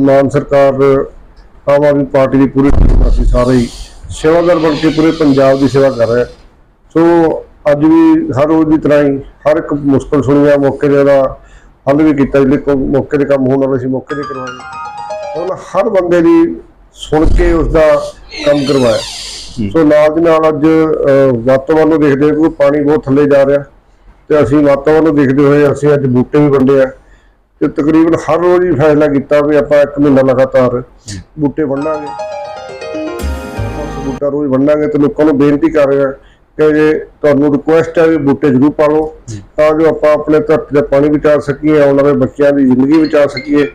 ਮਾਨ ਸਰਕਾਰ ਆਮ ਆਦਮੀ ਪਾਰਟੀ ਦੀ ਪੂਰੀ ਟੀਮ ਅਸੀਂ ਸਾਰੇ ਹੀ। ਸੇਵਾਦਾਰ ਬਣ ਕੇ ਪੂਰੇ ਪੰਜਾਬ ਦੀ ਸੇਵਾ ਕਰ ਰਹੇ। ਸੋ ਅੱਜ ਵੀ ਹਰ ਰੋਜ਼ ਦੀ ਤਰ੍ਹਾਂ ਹੀ ਹਰ ਇੱਕ ਮੁਸ਼ਕਲ ਸੁਣੀਆ ਮੌਕੇ ਦੇ ਦਾ ਹੱਲ ਵੀ ਕੀਤਾ ਜਿਹੜੇ ਮੌਕੇ ਦੇ ਕੰਮ ਹੋਣ ਵਾਲੇ ਸੀ ਮੌਕੇ ਦੇ ਕਰਵਾਏ। ਹੁਣ ਹਰ ਬੰਦੇ ਦੀ ਸੁਣ ਕੇ ਉਸ ਦਾ ਕੰਮ ਕਰਵਾਇਆ। ਸੋ ਨਾਲ ਦੀ ਨਾਲ ਅੱਜ ਵਾਤਾਵਰਨ ਨੂੰ ਦੇਖਦੇ ਹੋਏ ਪਾਣੀ ਬਹੁਤ ਥੱਲੇ ਜਾ ਰਿਹਾ। ਤੇ ਅਸੀਂ ਵਾਤਾਵਰਨ ਨੂੰ ਦੇਖਦੇ ਹੋਏ ਅਸੀਂ ਅੱਜ ਬੂਟੇ ਵੀ ਵੰਡੇ ਆ। ਤੇ ਤਕਰੀਬਨ ਹਰ ਰੋਜ਼ ਹੀ ਫੈਸਲਾ ਕੀਤਾ ਵੀ ਆਪਾਂ ਇੱਕ ਮਹੀਨਾ ਲਗਾਤਾਰ ਬੂਟੇ ਵੰਡਾਂਗੇ। ਬੂਟਾ ਰੋਜ਼ ਵੰਡਾਂਗੇ ਤੇ ਲੋਕਾਂ ਨੂੰ ਬੇਨਤੀ ਕਰ ਰਹੇ ਹਾਂ ਕਿ ਜੇ ਤੁਹਾਨੂੰ ਰਿਕੁਐਸਟ ਹੈ ਵੀ ਬੂਟੇ ਜ਼ਰੂਰ ਪਾਲੋ, ਤਾਂ ਜੋ ਆਪਾਂ ਆਪਣੇ ਧਰਤੀ ਦਾ ਪਾਣੀ ਬਚਾ ਸਕੀਏ, ਆਉਣ ਵਾਲੇ ਬੱਚਿਆਂ ਦੀ ਜ਼ਿੰਦਗੀ ਬਚਾ ਸਕੀਏ।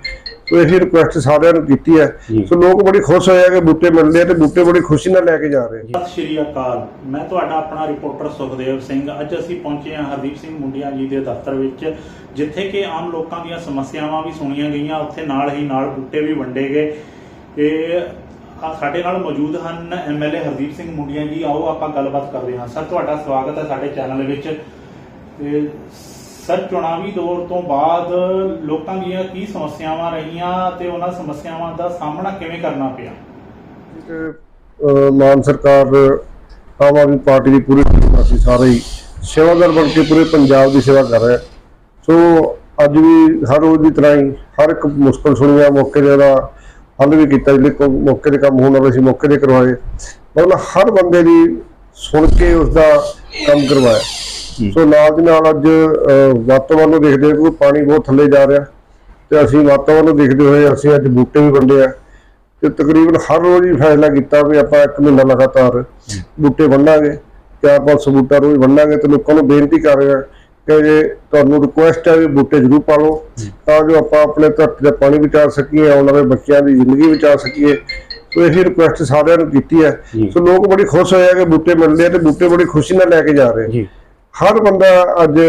ਸੋ ਇਹ ਰਿਕੁਐਸਟ ਸਾਰਿਆਂ ਨੂੰ ਕੀਤੀ ਹੈ। ਸੋ ਲੋਕ ਬੜੀ ਖੁਸ਼ ਹੋਏ ਆ ਕਿ ਬੂਟੇ ਮਿਲਦੇ ਆ ਤੇ ਬੂਟੇ ਬੜੀ ਖੁਸ਼ੀ ਨਾਲ ਲੈ ਕੇ ਜਾ ਰਹੇ ਆ। ਸਤਿ ਸ਼੍ਰੀ ਅਕਾਲ। ਮੈਂ ਤੁਹਾਡਾ ਆਪਣਾ ਰਿਪੋਰਟਰ ਸੁਖਦੇਵ ਸਿੰਘ। ਅੱਜ ਅਸੀਂ ਪਹੁੰਚੇ ਹਾਂ ਹਰਦੀਪ ਸਿੰਘ ਮੁੰਡਿਆ ਜੀ ਦੇ ਦਫ਼ਤਰ ਵਿੱਚ ਜਿੱਥੇ ਕਿ ਆਮ ਲੋਕਾਂ ਦੀਆਂ ਸਮੱਸਿਆਵਾਂ ਵੀ ਸੁਣੀਆਂ ਗਈਆਂ। ਉੱਥੇ ਨਾਲ ਹੀ ਨਾਲ ਬੂਟੇ ਵੀ ਵੰਡੇ ਗਏ। ਇਹ ਆ ਸਾਡੇ ਨਾਲ ਮੌਜੂਦ ਹਨ ਐਮਐਲਏ ਹਰਦੀਪ ਸਿੰਘ ਮੁੰਡਿਆ ਜੀ। ਆਓ ਆਪਾਂ ਗੱਲਬਾਤ ਕਰਦੇ ਹਾਂ। ਸਰ ਤੁਹਾਡਾ ਸਵਾਗਤ ਹੈ ਸਾਡੇ ਚੈਨਲ ਵਿੱਚ। ਤੇ ਸਰ ਚੁਣਾਵੀ ਦੌਰ ਤੋਂ ਬਾਅਦ ਲੋਕਾਂ ਦੀਆਂ ਕੀ ਸਮੱਸਿਆਵਾਂ ਰਹੀਆਂ ਤੇ ਉਹਨਾਂ ਸਮੱਸਿਆਵਾਂ ਦਾ ਸਾਹਮਣਾ ਕਿਵੇਂ ਕਰਨਾ ਪਿਆ? ਕਿ, ਮਾਨ ਸਰਕਾਰ ਆਮ ਆਦਮੀ ਪਾਰਟੀ ਦੀ ਪੂਰੀ ਟੀਮ ਅਸੀਂ ਸਾਰੇ ਹੀ ਸੇਵਾਦਾਰ ਬਣ ਕੇ ਪੂਰੇ ਪੰਜਾਬ ਦੀ ਸੇਵਾ ਕਰ ਰਹੇ ਸੋ ਅੱਜ ਵੀ ਹਰ ਰੋਜ਼ ਦੀ ਤਰ੍ਹਾਂ ਹੀ ਹਰ ਇੱਕ ਮੁਸ਼ਕਲ ਸੁਣਿਆ ਮੌਕੇ ਦੇ ਦਾ ਹੱਲ ਵੀ ਕੀਤਾ ਜਿਹੜੇ ਮੌਕੇ ਦੇ ਕੰਮ ਹੋਣ ਵਾਲੇ ਸੀ ਮੌਕੇ ਦੇ ਕਰਵਾਏ। ਮਤਲਬ ਹਰ ਬੰਦੇ ਦੀ ਸੁਣ ਕੇ ਉਸ ਦਾ ਕੰਮ ਕਰਵਾਇਆ। ਸੋ ਨਾਲ ਦੀ ਨਾਲ ਅੱਜ ਵਾਤਾਵਰਨ ਨੂੰ ਦੇਖਦੇ ਹੋਏ ਪਾਣੀ ਬਹੁਤ ਥੱਲੇ ਜਾ ਰਿਹਾ ਤੇ ਅਸੀਂ ਵਾਤਾਵਰਨ ਨੂੰ ਦੇਖਦੇ ਹੋਏ ਅਸੀਂ ਅੱਜ ਬੂਟੇ ਵੀ ਵੰਡੇ ਆ ਤੇ ਤਕਰੀਬਨ ਹਰ ਰੋਜ਼ ਹੀ ਫੈਸਲਾ ਕੀਤਾ ਵੀ ਆਪਾਂ ਇੱਕ ਮਹੀਨਾ ਲਗਾਤਾਰ ਬੂਟੇ ਵੰਡਾਂਗੇ ਚਾਰ ਪੰਜ ਸੌ ਬੂਟਾ ਰੋਜ਼ ਵੰਡਾਂਗੇ ਤੇ ਲੋਕਾਂ ਨੂੰ ਬੇਨਤੀ ਕਰ ਰਹੇ ਕਿ ਜੇ ਤੁਹਾਨੂੰ ਰਿਕੁਐਸਟ ਹੈ ਵੀ ਬੂਟੇ ਜ਼ਰੂਰ ਪਾਲੋ ਤਾਂ ਜੋ ਆਪਾਂ ਆਪਣੇ ਧਰਤੀ ਦਾ ਪਾਣੀ ਬਚਾ ਸਕੀਏ ਆਉਣ ਵਾਲੇ ਬੱਚਿਆਂ ਦੀ ਜ਼ਿੰਦਗੀ ਬਚਾ ਸਕੀਏ। ਸੋ ਇਹ ਰਿਕੁਐਸਟ ਸਾਰਿਆਂ ਨੂੰ ਕੀਤੀ ਹੈ। ਸੋ ਲੋਕ ਬੜੀ ਖੁਸ਼ ਹੋਏ ਆ ਕਿ ਬੂਟੇ ਮਿਲਦੇ ਆ ਤੇ ਬੂਟੇ ਬੜੀ ਖੁਸ਼ੀ ਨਾਲ ਲੈ ਕੇ ਜਾ ਰਹੇ ਆ। ਹਰ ਬੰਦਾ ਅੱਜ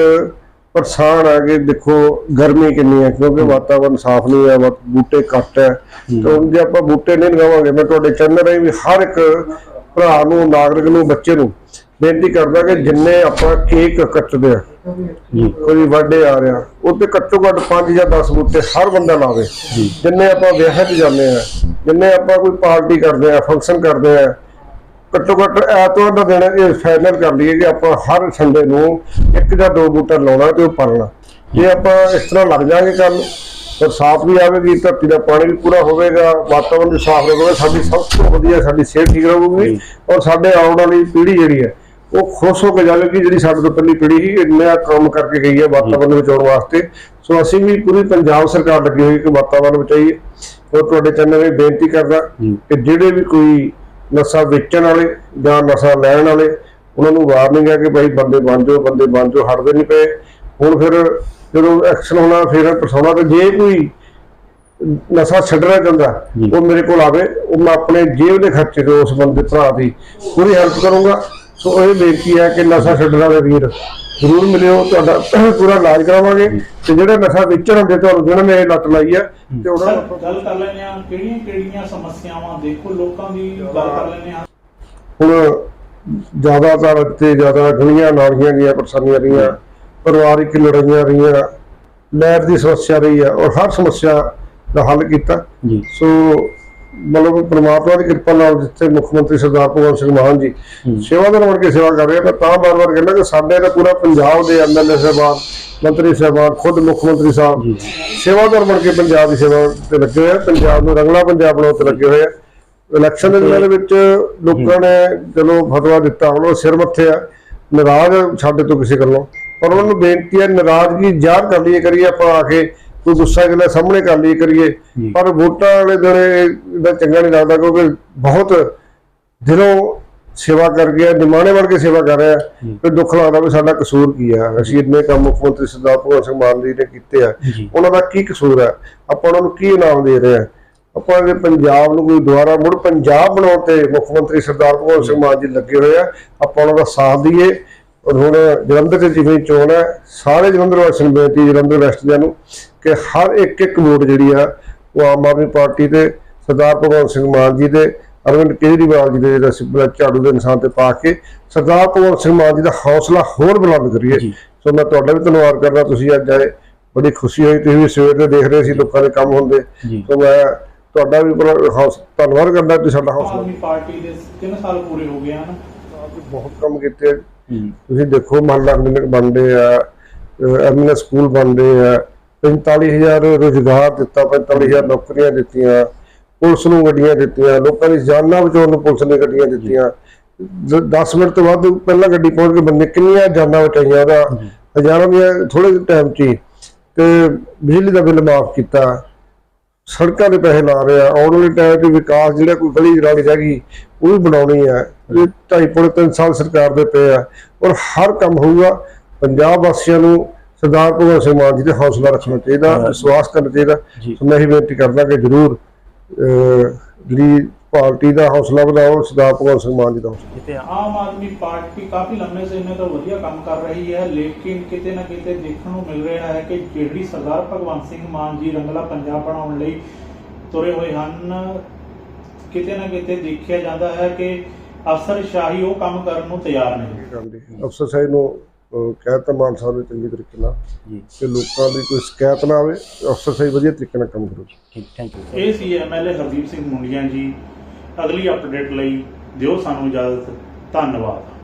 ਪਰੇਸ਼ਾਨ ਆ ਕਿ ਦੇਖੋ ਗਰਮੀ ਕਿੰਨੀ ਹੈ ਕਿਉਂਕਿ ਵਾਤਾਵਰਨ ਸਾਫ਼ ਨਹੀਂ ਹੈ ਬੂਟੇ ਘੱਟ ਹੈ। ਤਾਂ ਜੇ ਆਪਾਂ ਬੂਟੇ ਨਹੀਂ ਲਗਾਵਾਂਗੇ ਮੈਂ ਤੁਹਾਡੇ ਚੈਨਲ ਰਾਹੀਂ ਵੀ ਹਰ ਇੱਕ ਭਰਾ ਨੂੰ ਨਾਗਰਿਕ ਨੂੰ ਬੱਚੇ ਨੂੰ ਬੇਨਤੀ ਕਰਦਾ ਕਿ ਜਿੰਨੇ ਆਪਾਂ ਕੇਕ ਕੱਟਦੇ ਆ ਜੀ। ਕੋਈ ਬਰਥਡੇ ਆ ਰਿਹਾ ਉਹ ਤੇ ਘੱਟੋ ਘੱਟ 5 ਜਾਂ 10 ਬੂਟੇ ਹਰ ਬੰਦਾ ਲਾਵੇ। ਜਿੰਨੇ ਆਪਾਂ ਵਿਆਹ 'ਚ ਜਾਂਦੇ ਆ ਜਿੰਨੇ ਆਪਾਂ ਕੋਈ ਪਾਰਟੀ ਕਰਦੇ ਆ ਫੰਕਸ਼ਨ ਕਰਦੇ ਆ ਘੱਟੋ ਘੱਟ ਐਤਵਾਰ ਦਾ ਦਿਨ ਇਹ ਫਾਈਨਲ ਕਰ ਲਈਏ ਕਿ ਆਪਾਂ ਹਰ ਸੰਡੇ ਨੂੰ ਇੱਕ ਜਾਂ ਦੋ ਬੂਟਾ ਲਾਉਣਾ ਤੇ ਉਹ ਪਾਲਣਾ ਜੇ ਆਪਾਂ ਇਸ ਤਰ੍ਹਾਂ ਲੱਗ ਜਾਾਂਗੇ ਕੱਲ ਬਰਸਾਤ ਵੀ ਆਵੇਗੀ ਧਰਤੀ ਦਾ ਪਾਣੀ ਵੀ ਪੂਰਾ ਹੋਵੇਗਾ ਵਾਤਾਵਰਨ ਵੀ ਸਾਫ਼ ਰਹੇਗਾ ਸਾਡੀ ਸਭ ਤੋਂ ਵਧੀਆ ਸਾਡੀ ਸਿਹਤ ਠੀਕ ਰਹੂਗੀ ਔਰ ਸਾਡੇ ਆਉਣ ਵਾਲੀ ਪੀੜ੍ਹੀ ਜਿਹੜੀ ਹੈ ਉਹ ਖੁਸ਼ ਹੋ ਕੇ ਜਾਵੇਗੀ ਜਿਹੜੀ ਸਾਡੇ ਤੋਂ ਪਹਿਲੀ ਪੀੜ੍ਹੀ ਸੀ ਇੰਨਾ ਕੰਮ ਕਰਕੇ ਗਈ ਹੈ ਵਾਤਾਵਰਨ ਬਚਾਉਣ ਵਾਸਤੇ। ਸੋ ਅਸੀਂ ਵੀ ਪੂਰੀ ਪੰਜਾਬ ਸਰਕਾਰ ਲੱਗੀ ਹੋਈ ਕਿ ਵਾਤਾਵਰਨ ਬਚਾਈਏ ਔਰ ਤੁਹਾਡੇ ਚੈਨਲ ਵਿੱਚ ਬੇਨਤੀ ਕਰਦਾ ਕਿ ਜਿਹੜੇ ਵੀ ਕੋਈ ਨਸ਼ਾ ਵੇਚਣ ਵਾਲੇ ਜਾਂ ਨਸ਼ਾ ਲੈਣ ਵਾਲੇ ਉਹਨਾਂ ਨੂੰ ਵਾਰਨਿੰਗ ਹੈ ਕਿ ਭਾਈ ਬੰਦੇ ਬਣ ਜਾਓ ਬੰਦੇ ਬਣ ਜਾਓ ਹਟਦੇ ਨਹੀਂ ਪਏ। ਹੁਣ ਫਿਰ ਜਦੋਂ ਐਕਸ਼ਨ ਹੋਣਾ ਫਿਰ ਪਰਸਾਉਣਾ ਤੇ ਜੇ ਕੋਈ ਨਸ਼ਾ ਛੱਡਣਾ ਚਾਹੁੰਦਾ ਉਹ ਮੇਰੇ ਕੋਲ ਆਵੇ ਉਹ ਮੈਂ ਆਪਣੇ ਜੇਬ ਦੇ ਖਰਚੇ ਤੋਂ ਉਸ ਬੰਦੇ ਭਰਾ ਦੀ ਪੂਰੀ ਹੈਲਪ ਕਰੂੰਗਾ। ਸੋ ਇਹ ਬੇਨਤੀ ਹੈ ਕਿ ਨਸ਼ਾ ਛੱਡਣ ਵਾਲੇ ਵੀਰ ਜ਼ਰੂਰ ਮਿਲਿਓ ਤੁਹਾਡਾ ਪੂਰਾ ਇਲਾਜ ਕਰਾਵਾਂਗੇ। ਤੇ ਜਿਹੜੇ ਨਸ਼ਾ ਵੇਚਣ ਹੁੰਦੇ ਤੁਹਾਨੂੰ ਜਿਹਨਾਂ ਨੇ ਇਹ ਲੱਤ ਲਾਈ ਹੈ। ਤੇ ਉਹਨਾਂ ਨੂੰ ਗੱਲ ਕਰ ਲੈਂਦੇ ਆ ਕਿਹੜੀਆਂ ਕਿਹੜੀਆਂ ਸਮੱਸਿਆਵਾਂ ਦੇਖੋ ਲੋਕਾਂ ਦੀ ਗੱਲ ਕਰ ਲੈਂਦੇ ਆ ਹੁਣ ਜ਼ਿਆਦਾਤਰ ਤੇ ਜ਼ਿਆਦਾ ਗਲੀਆਂ ਨਾਲੀਆਂ ਦੀਆਂ ਪਰੇਸ਼ਾਨੀਆਂ ਰਹੀਆਂ ਪਰਿਵਾਰਿਕ ਲੜਾਈਆਂ ਰਹੀਆਂ ਲੈਟ ਦੀ ਸਮੱਸਿਆ ਰਹੀ ਹੈ ਔਰ ਹਰ ਸਮੱਸਿਆ ਦਾ ਹੱਲ ਕੀਤਾ। ਜੀ। ਸੋ ਮਤਲਬ ਪ੍ਰਮਾਤਮਾ ਦੀ ਕਿਰਪਾ ਨਾਲ ਜਿੱਥੇ ਮੁੱਖ ਮੰਤਰੀ ਸਰਦਾਰ ਭਗਵੰਤ ਸਿੰਘ ਮਾਨ ਜੀ ਸੇਵਾਦਾਰ ਬਣ ਕੇ ਸੇਵਾ ਕਰ ਰਹੇ ਆ ਮੈਂ ਤਾਂ ਬਾਰ-ਬਾਰ ਕਹਿੰਦਾ ਕਿ ਸਾਡੇ ਤਾਂ ਪੂਰਾ ਪੰਜਾਬ ਦੇ ਐਮਐਲਏ ਸਾਹਿਬਾਨ ਮੰਤਰੀ ਸਾਹਿਬਾਨ ਖੁਦ ਮੁੱਖ ਮੰਤਰੀ ਸਾਹਿਬ ਸੇਵਾਦਾਰ ਬਣ ਕੇ ਪੰਜਾਬ ਦੀ ਸੇਵਾ ਤੇ ਲੱਗੇ ਹੋਏ ਆ ਪੰਜਾਬ ਨੂੰ ਰੰਗਲਾ ਪੰਜਾਬ ਬਣਾਉਣ ਤੇ ਲੱਗੇ ਹੋਏ ਆ। ਇਲੈਕਸ਼ਨ ਦੇ ਦੇ ਵਿੱਚ ਲੋਕਾਂ ਨੇ ਚਲੋ ਫਤਵਾ ਦਿੱਤਾ ਹੁਣ ਉਹ ਸਿਰ ਮੱਥੇ ਆ ਨਾਰਾਜ਼ ਸਾਡੇ ਤੋਂ ਕਿਸੇ ਗੱਲੋਂ ਪਰ ਉਹਨਾਂ ਨੂੰ ਬੇਨਤੀ ਹੈ ਨਾਰਾਜ਼ਗੀ ਜ਼ਾਹਰ ਕਰ ਲਈਏ ਕਰੀਏ ਆਪਾਂ ਆ ਕੇ ਕੋਈ ਗੁੱਸਾ ਜਿਹੜਾ ਸਾਹਮਣੇ ਕਰ ਲਈਏ ਕਰੀਏ ਪਰ ਵੋਟਾਂ ਵਾਲੇ ਦਿਨ ਇਹਦਾ ਚੰਗਾ ਨਹੀਂ ਲੱਗਦਾ ਕਿਉਂਕਿ ਬਹੁਤ ਦਿਲੋਂ ਸੇਵਾ ਕਰ ਗਿਆ ਨਿਮਾਣੇ ਵੜ ਕੇ ਸੇਵਾ ਕਰ ਰਿਹਾ ਤੇ ਦੁੱਖ ਲੱਗਦਾ ਵੀ ਸਾਡਾ ਕਸੂਰ ਕੀ ਆ। ਅਸੀਂ ਇੰਨੇ ਕੰਮ ਮੁੱਖ ਮੰਤਰੀ ਸਰਦਾਰ ਭਗਵੰਤ ਸਿੰਘ ਮਾਨ ਜੀ ਨੇ ਕੀਤੇ ਆ। ਉਹਨਾਂ ਦਾ ਕੀ ਕਸੂਰ ਹੈ ਆਪਾਂ ਉਹਨਾਂ ਨੂੰ ਕੀ ਇਨਾਮ ਦੇ ਰਹੇ ਆ? ਆਪਾਂ ਇਹ ਪੰਜਾਬ ਨੂੰ ਕੋਈ ਦੁਆਰਾ ਮੁੜ ਪੰਜਾਬ ਬਣਾਉਣ ਤੇ ਮੁੱਖ ਮੰਤਰੀ ਸਰਦਾਰ ਭਗਵੰਤ ਸਿੰਘ ਮਾਨ ਜੀ ਲੱਗੇ ਹੋਏ ਆ। ਆਪਾਂ ਉਹਨਾਂ ਦਾ ਸਾਥ ਦਈਏ। ਔਰ ਹੁਣ ਜਲੰਧਰ ਚ ਜਿਵੇਂ ਚੋਣ ਹੈ ਸਾਰੇ ਜਲੰਧਰ ਵਾਸੀਆਂ ਨੂੰ ਬੇਨਤੀ ਜਲੰਧਰ ਵੈਸਟ ਦਿਆਂ ਨੂੰ ਕਿ ਹਰ ਇੱਕ ਇੱਕ ਵੋਟ ਜਿਹੜੀ ਆ ਉਹ ਆਮ ਆਦਮੀ ਪਾਰਟੀ ਤੇ ਸਰਦਾਰ ਭਗਵੰਤ ਸਿੰਘ ਮਾਨ ਜੀ ਦੇ ਅਰਵਿੰਦ ਕੇਜਰੀਵਾਲ ਜੀ ਦੇ ਜਿਹੜਾ ਝਾੜੂ ਦੇ ਨਿਸ਼ਾਨ ਤੇ ਪਾ ਕੇ ਸਰਦਾਰ ਭਗਵੰਤ ਸਿੰਘ ਮਾਨ ਜੀ ਦਾ ਹੌਸਲਾ ਹੋਰ ਬੁਲੰਦ ਕਰੀਏ। ਜੀ। ਸੋ ਮੈਂ ਤੁਹਾਡਾ ਵੀ ਧੰਨਵਾਦ ਕਰਦਾ ਤੁਸੀਂ ਅੱਜ ਆਏ ਬੜੀ ਖੁਸ਼ੀ ਹੋਈ ਤੁਸੀਂ ਵੀ ਸਵੇਰ ਦੇ ਦੇਖ ਰਹੇ ਸੀ ਲੋਕਾਂ ਦੇ ਕੰਮ ਹੁੰਦੇ। ਤਾਂ ਮੈਂ ਤੁਹਾਡਾ ਵੀ ਧੰਨਵਾਦ ਕਰਦਾ ਤੁਸੀਂ ਸਾਡਾ ਹੌਸਲਾ। ਪਾਰਟੀ ਦੇ 3 ਸਾਲ ਪੂਰੇ ਹੋ ਗਏ ਹਨ? ਬਹੁਤ ਕੰਮ ਕੀਤੇ। ਤੁਸੀਂ ਦੇਖੋ ਮਹੱਲਾ ਕਲੀਨਿਕ ਬਣਦੇ ਆ ਐਮਐਨਐਸ ਸਕੂਲ ਬਣਦੇ ਆ 45000 ਰੋਜ਼ਗਾਰ ਦਿੱਤਾ 45000 ਨੌਕਰੀਆਂ ਦਿੱਤੀਆਂ ਪੁਲਿਸ ਨੂੰ ਗੱਡੀਆਂ ਦਿੱਤੀਆਂ ਲੋਕਾਂ ਦੀ ਜਾਨਾਂ ਬਚਾਉਣ ਨੂੰ ਪੁਲਿਸ ਨੇ ਗੱਡੀਆਂ ਦਿੱਤੀਆਂ। 10 ਮਿੰਟ ਤੋਂ ਬਾਅਦ ਪਹਿਲਾਂ ਗੱਡੀ ਪਹੁੰਚ ਕੇ ਬੰਦੇ ਕਿੰਨੀਆਂ ਜਾਨਾਂ ਬਚਾਈਆਂ ਉਹਦਾ? ਹਜ਼ਾਰਾਂ ਦੀਆਂ ਥੋੜੇ ਟਾਈਮ 'ਚ ਤੇ ਬਿਜਲੀ ਦਾ ਬਿੱਲ ਮਾਫ ਕੀਤਾ। ਸੜਕਾਂ ਦੇ ਪੈਸੇ ਲਾ ਰਹੇ ਆਉਣ ਵਾਲੇ ਟਾਈਮ 'ਚ ਵਿਕਾਸ ਜਿਹੜਾ ਕੋਈ ਗਲੀ ਰਾਲੀ ਰਹਿ ਗਈ ਉਹ ਵੀ ਬਣਾਉਣੀ ਹੈ। ਇਹ ਢਾਈ ਪੌਣੇ ਤਿੰਨ ਸਾਲ ਸਰਕਾਰ ਦੇ ਪਏ ਆ ਔਰ ਹਰ ਕੰਮ ਹੋਊਗਾ। ਪੰਜਾਬ ਵਾਸੀਆਂ ਨੂੰ ਸਰਦਾਰ ਭਗਵੰਤ ਸਿੰਘ ਮਾਨ ਜੀ ਤੇ ਹੌਸਲਾ ਰੱਖਣਾ ਚਾਹੀਦਾ ਵਿਸ਼ਵਾਸ ਕਰਨਾ ਚਾਹੀਦਾ। ਮੈਂ ਇਹ ਬੇਨਤੀ ਕਰਦਾ ਕਿ ਜਰੂਰ ਜਿਹੜੀ ਪਾਰਟੀ ਦਾ ਹੌਸਲਾ ਵਧਾਓ ਸਰਦਾਰ ਭਗਵੰਤ ਸਿੰਘ ਮਾਨ ਜੀ ਦਾ ਹੌਸਲਾ। ਕਿਤੇ ਆਮ ਆਦਮੀ ਪਾਰਟੀ ਕਾਫੀ ਲੰਮੇ ਸਮੇਂ ਤੋਂ ਵਧੀਆ ਕੰਮ ਕਰ ਰਹੀ ਹੈ ਲੇਕਿਨ ਕਿਤੇ ਨਾ ਕਿਤੇ ਦੇਖਣ ਨੂੰ ਮਿਲ ਰਿਹਾ ਹੈ ਕਿ ਜਿਹੜੀ ਸਰਦਾਰ ਭਗਵੰਤ ਸਿੰਘ ਮਾਨ ਜੀ ਰੰਗਲਾ ਪੰਜਾਬ ਬਣਾਉਣ ਲਈ ਤੁਰੇ ਹੋਏ ਹਨ ਕਿਤੇ ਨਾ ਕਿਤੇ ਦੇਖਿਆ ਜਾਂਦਾ ਹੈ ਕਿ ਅਫਸਰਸ਼ਾਹੀ ਉਹ ਕੰਮ ਕਰਨ ਨੂੰ ਤਿਆਰ ਨਹੀਂ ਕਰਦੀ ਅਫਸਰ ਸਾਹਿਬ ਨੂੰ ਅਹ, ਕਹਿ ਤਾ ਮਾਨ ਸਾਹਿਬ ਨੇ ਚੰਗੀ ਤਰੀਕੇ ਨਾਲ ਕਿ ਲੋਕਾਂ ਦੀ ਕੋਈ ਸ਼ਿਕਾਇਤ ਨਾ ਆਵੇ ਅਫਸਰ ਸਾਹਿਬ ਵਧੀਆ ਤਰੀਕੇ ਨਾਲ ਕੰਮ ਕਰੋ। ਠੀਕ ਥੈਂਕ ਯੂ ਇਹ ਸੀ ਐਮਐਲਏ ਹਰਦੀਪ ਸਿੰਘ ਮੁੰਡੀਆਂ ਜੀ। ਅਗਲੀ ਅਪਡੇਟ ਲਈ ਦਿਓ ਸਾਨੂੰ ਇਜਾਜ਼ਤ ਧੰਨਵਾਦ।